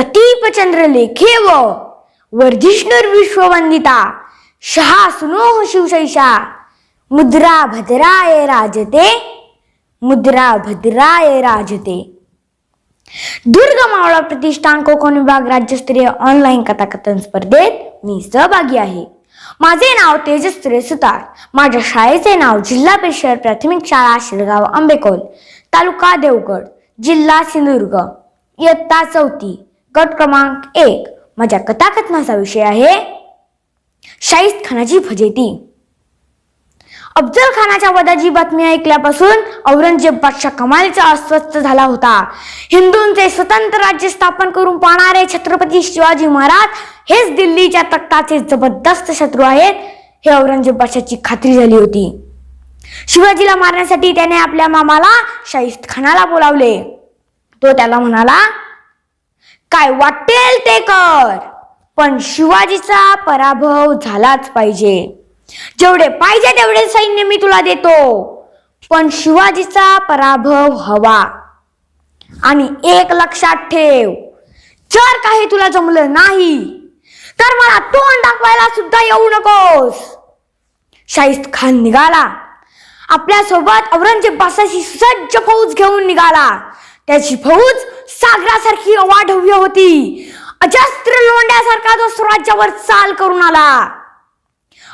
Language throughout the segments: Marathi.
प्रतीपचंद्र लेखे व वर्धिष्णुर विश्ववंदिता शहा सुनोह शिवशैषा मुद्रा भद्राय राजते मुद्रा भद्राय राजते. दुर्ग मावळा प्रतिष्ठान कोकण विभाग राज्यस्तरीय ऑनलाईन कथाकथन स्पर्धेत मी सहभागी आहे. माझे नाव तेजस्त्रे सुतार. माझ्या शाळेचे नाव जिल्हा परिषद प्राथमिक शाळा शिरगाव आंबेकोल तालुका देवगड जिल्हा सिंधुदुर्ग. इयत्ता चौथी. गट क्रमांक एक. माझ्या कथाकथनाचा विषय आहे शाहिस्त खानाची फजेती. अफजल खानाच्या वधाची बातमी ऐकल्यापासून औरंगजेब बादशाह कमालचा अस्वस्थ झाला होता. हिंदूंचे स्वतंत्र राज्य स्थापन करून पाहणारे छत्रपती शिवाजी महाराज हेच दिल्लीच्या तख्ताचे जबरदस्त शत्रू आहेत हे औरंगजेब बादशाहची खात्री झाली होती. शिवाजीला मारण्यासाठी त्याने आपल्या मामाला शाहिस्त खानाला बोलावले. तो त्याला म्हणाला काय वाटेल ते कर. पण शिवाजीचा पराभव झालाच पाहिजे. जेवढे पाहिजे तेवढे सैन्य मी तुला देतो. पण शिवाजीचा पराभव हवा. आणि एक लक्षात ठेव जर काही तुला जमलं नाही तर मला तोंड दाखवायला सुद्धा येऊ नकोस. शाहिस्त खान निघाला. आपल्यासोबत औरंगजेब बादशाची सज्ज फौज घेऊन निघाला. त्याची फौज सागरासारखी अवाढव्य होती. अजस्त्र लोंड्यासारखा तो स्वराज्यावर चाल करून आला.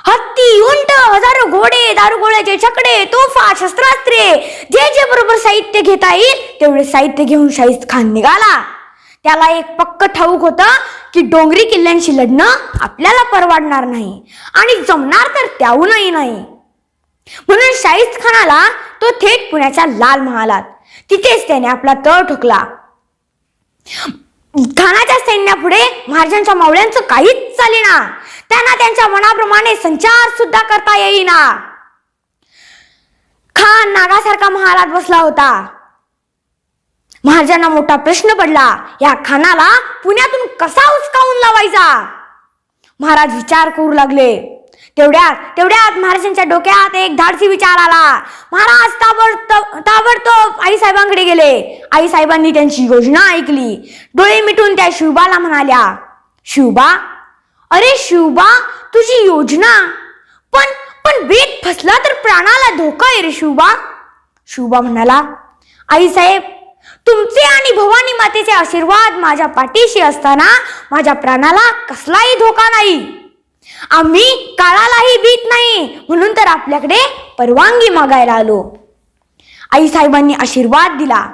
हत्ती उंट हजारो घोडे दारुगोळ्याचे छकडे तोफा शस्त्रास्त्रे जे जे बरोबर साहित्य घेता येईल तेवढे साहित्य घेऊन शाहिद खान निघाला. त्याला एक पक्क ठाऊक होतं की डोंगरी किल्ल्यांशी लढणं आपल्याला परवडणार नाही आणि जमणार तर त्याहूनही नाही. म्हणून शाहिद खानाला तो थेट पुण्याच्या लाल महालात. तिथेच त्याने आपला तळ ठोकला. खानाच्या सैन्यापुढे महाराजांच्या मावळ्यांचं काहीच चालेना त्यांना त्यांच्या मनाप्रमाणे संचार सुद्धा करता येईना. खान नागासारखा महालात बसला होता. महाराजांना मोठा प्रश्न पडला या खानाला पुण्यातून कसा उचकावून लावायचा? महाराज विचार करू लागले. तेवढ्यात तेवढ्यात महाराजांच्या डोक्यात एक धाडसी विचार आला. महाराज ताबडतोब ताबडतोब आई साहेबांकडे गेले. आई साहेबांनी त्यांची योजना ऐकली. डोळे मिटून त्या शिवबाला म्हणाल्या शिवबा अरे शिवबा तुझी योजना? पण पण बेत फसला तर प्राणाला धोका आहे रे शिवबा शिवबा म्हणाला आई साहेब तुमचे आणि भवानी मातेचे आशीर्वाद माझ्या पाठीशी असताना माझ्या प्राणाला कसलाही धोका नाही. आम्ही काळालाही भीत नाही. म्हणून तर आपल्याकडे परवानगी मागायला आलो. आई साहेबांनी आशीर्वाद दिला.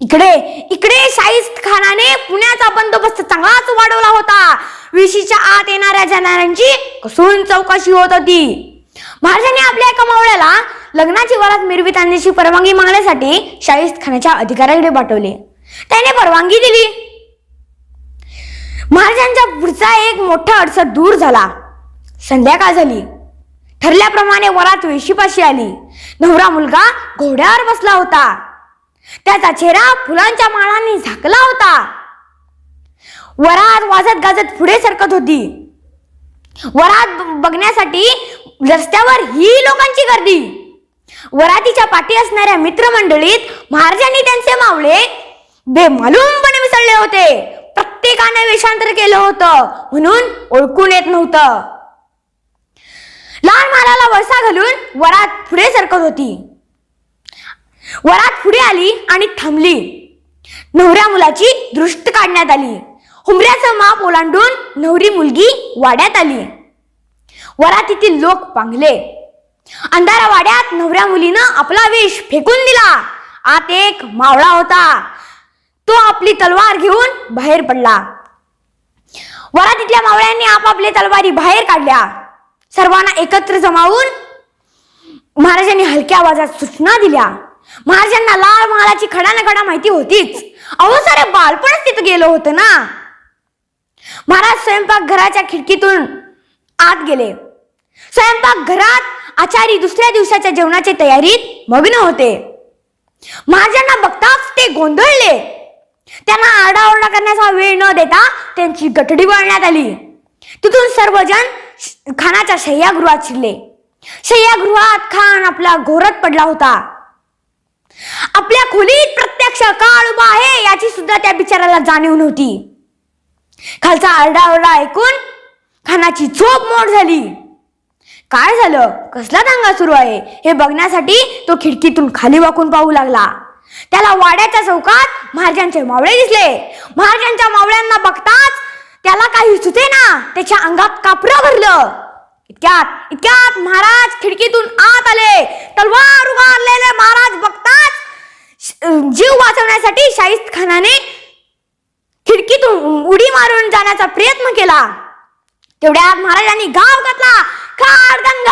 इकडे इकडे शाहिस्त खानाने पुण्याचा बंदोबस्त चांगलाच वाढवला होता. विशीच्या आत येणाऱ्या जनाऱ्यांची कसून चौकशी होत होती. महाराजांनी आपल्या एका मावळ्याला लग्नाची वरात मिरवीत आणण्याची परवानगी मागण्यासाठी शाहिस्त खानाच्या अधिकाऱ्याकडे पाठवले. त्याने परवानगी दिली. महाराजांच्या पुढचा एक मोठा अडसर दूर झाला. संध्याकाळ झाली? ठरल्याप्रमाणे वरात वेशीपाशी आली. नवरा मुलगा घोड्यावर बसला होता. त्याचा चेहरा फुलांच्या माळांनी झाकला होता. वरात वाजत गाजत पुढे सरकत होती. वरात ब- बघण्यासाठी रस्त्यावर ही लोकांची गर्दी. वरातीच्या पाठी असणाऱ्या मित्रमंडळीत महाराजांनी त्यांचे मावळे बेमालूमपणे मिसळले होते. प्रत्येकाने वेषांतर केलं होतं. म्हणून ओळखून येत नव्हतं. लाल मालाला वळसा घालून वरात पुढे सरकत होती. वरात पुढे आली आणि थांबली. नवऱ्या मुलाची दृष्ट काढण्यात आली. हुंबऱ्याचं माप ओलांडून नवरी मुलगी वाड्यात आली. वरातीतील लोक पांगले. अंधारा वाड्यात नवऱ्या मुलीनं आपला वेश फेकून दिला. आत एक मावळा होता. तो आपली तलवार घेऊन बाहेर पडला. वरातीतल्या मावळ्यांनी आपापले तलवारी बाहेर काढल्या. सर्वांना एकत्र जमावून महाराजांनी हलक्या आवाजात सूचना दिल्या. महाराजांना लाल महालाची खडा खडा माहिती होतीच. अहो सारे बालपणच तिथं गेलो होतं ना. महाराज स्वयंपाक घराच्या खिडकीतून आत गेले. स्वयंपाक घरात आचारी दुसऱ्या दिवसाच्या जेवणाच्या तयारीत मग्न होते. महाराजांना बघताच ते गोंधळले. त्यांना आरडाओरडा करण्याचा वेळ न देता त्यांची गठडी वळण्यात आली. तिथून सर्वजण खानाच्या शय्यागृहात शिरले. शय्यागृहात खान आपला घोरत पडला होता. आपल्या खोलीत प्रत्यक्ष काळ उभा आहे याची सुद्धा त्या बिचाराला जाणीव नव्हती. खालचा आरडाओरडा ऐकून खानाची झोप मोड झाली. काय झालं? कसला दांगा सुरू आहे? हे बघण्यासाठी तो खिडकीतून खाली वाकून पाहू लागला. त्याला वाड्याच्या चौकात महाराजांचे मावळे दिसले. महाराजांच्या मावळ्यांना बघताच त्याला काही सुचे ना त्याच्या अंगात कापरं भरलं. इतक्यात इतक्यात महाराज खिडकीतून आत आले. तलवार उभारलेले महाराज बघताच जीव वाचवण्यासाठी शाहिस्त खानाने खिडकीतून उडी मारून जाण्याचा प्रयत्न केला. तेवढ्यात महाराजांनी गाव घातला खाडकन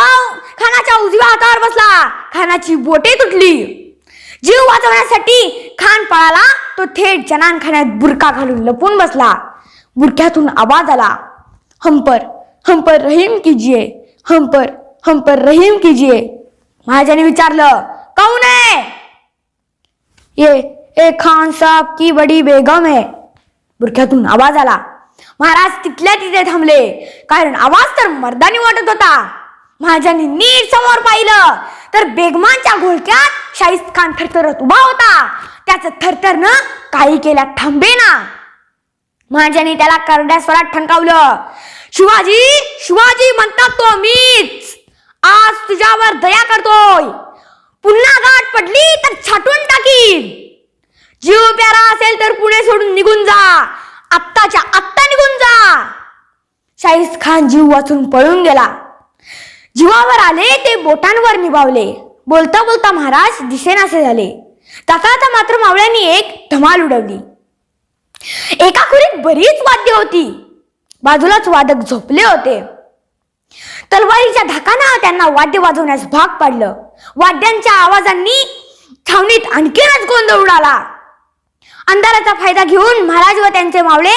खानाच्या उजव्या हातावर बसला. खानाची बोटे तुटली. जीव वाचवण्यासाठी खान पळाला. तो थेट जनानखान्यात बुरखा बुरका घालून लपून बसला. बुरख्यातून आवाज आला हंपर हंपर रहीम कीजिए हंपर हंपर रहीम कीजिए. महाराजांनी विचारलं कौन है ये ए खान साहब की बडी बेगम है बुरख्यातून आवाज आला महाराज तिथल्या तिथे थांबले कारण आवाज तर मर्दानी वाटत होता. महाराजांनी नीट समोर पाहिलं तर बेगमांच्या घोळक्यात शाहिस्त खान थरथरत उभा होता. त्याचं थरथरनं काही केल्या थांबेना माझ्याने त्याला करड्या स्वरात ठणकावलं शिवाजी शिवाजी म्हणतात तो मीच. आज तुझ्यावर दया करतोय. पुन्हा गाठ पडली तर छाटून टाकीन. जीव प्यारा असेल तर पुणे सोडून निघून जा. आत्ताच्या आत्ता निघून जा. शाहिस्त खान जीव वाचून पळून गेला. जीवावर आले ते बोटांवर निभावले. बोलता बोलता महाराज दिसेनासे झाले. जाता मात्र मावळ्यांनी एक धमाल उडवली. एका खुरीत बरीच वाद्य होती. बाजूलाच वादक झोपले होते. तलवारीच्या धाकानं त्यांना वाद्य वाजवण्यास भाग पाडलं. वाद्यांच्या आवाजांनी छावणीत आणखीनच गोंधळ उडाला. अंधाराचा फायदा घेऊन महाराज व त्यांचे मावळे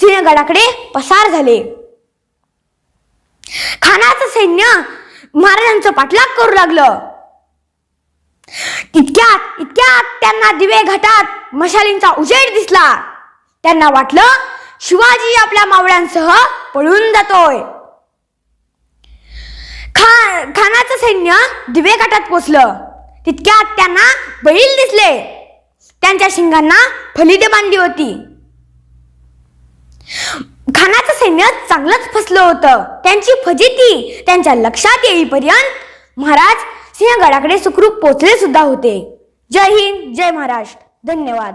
सिंहगडाकडे पसार झाले. खानाचं सैन्य महाराजांचं पाठलाग करू लागलं. इतक्यात इतक्यात त्यांना दिवे घाटात मशालींचा उजेड दिसला. त्यांना वाटलं शिवाजी आपल्या मावळ्यांसह पळून जातोय. खा खानाचं सैन्य दिवे घाटात पोचलं. तितक्यात त्यांना बैल दिसले. त्यांच्या शिंगांना फलिदे बांधली होती. सैन्यात चांगलंच फसलं होतं. त्यांची फजिती त्यांच्या लक्षात येईपर्यंत महाराज सिंहगडाकडे सुखरूप पोचले सुद्धा होते. जय हिंद जय महाराष्ट्र. धन्यवाद.